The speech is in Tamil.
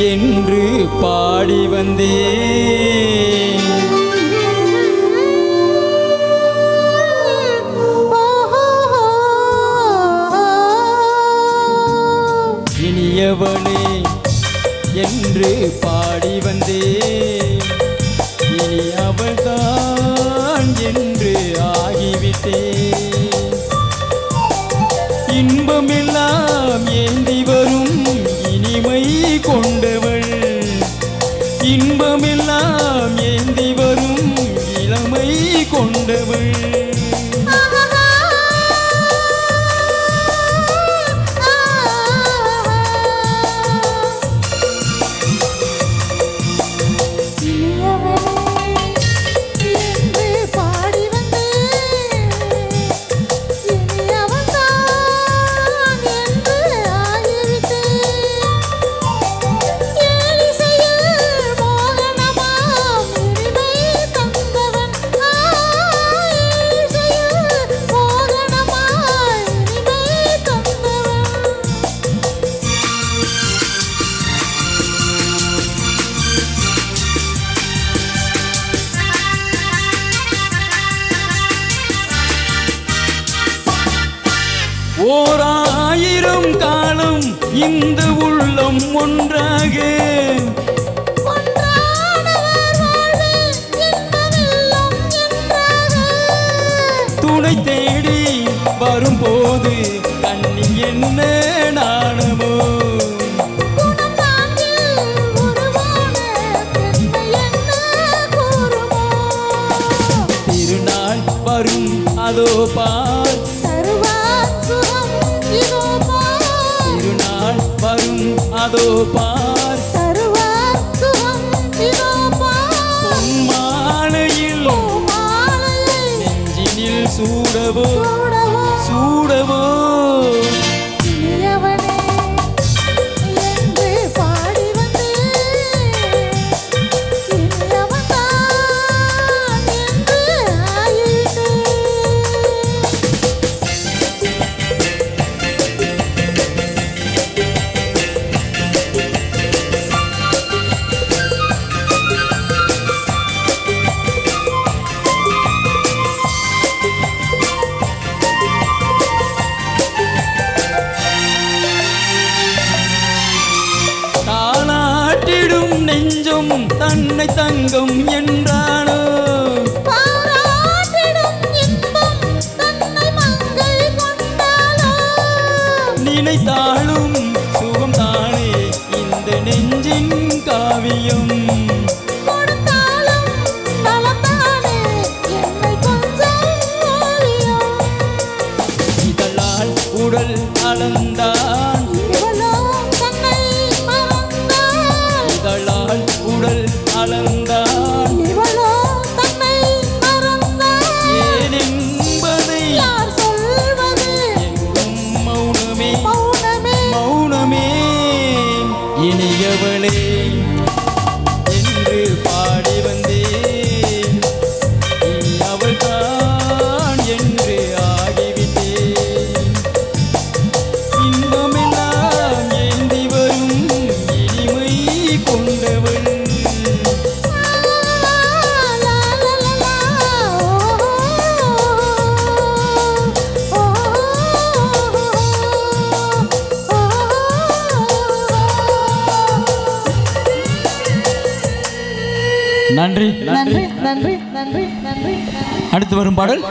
என்று பாடி வந்தேன். இனியவனே என்று பாடி வந்தேன். இனி அவள்தான் என்று ஆகிவிட்டேன். ஓராயிரம் காலம் இந்த உள்ளம் ஒன்றாக. துணை தேடி வரும்போது கண்ணி என்ன நாணமோ? அதோ பா இதோ பார்? பொன்மாலையில் நெஞ்சினில் சூடவோ? நன்றி. நன்றி நன்றி நன்றி நன்றி அடுத்து வரும் பாடல்.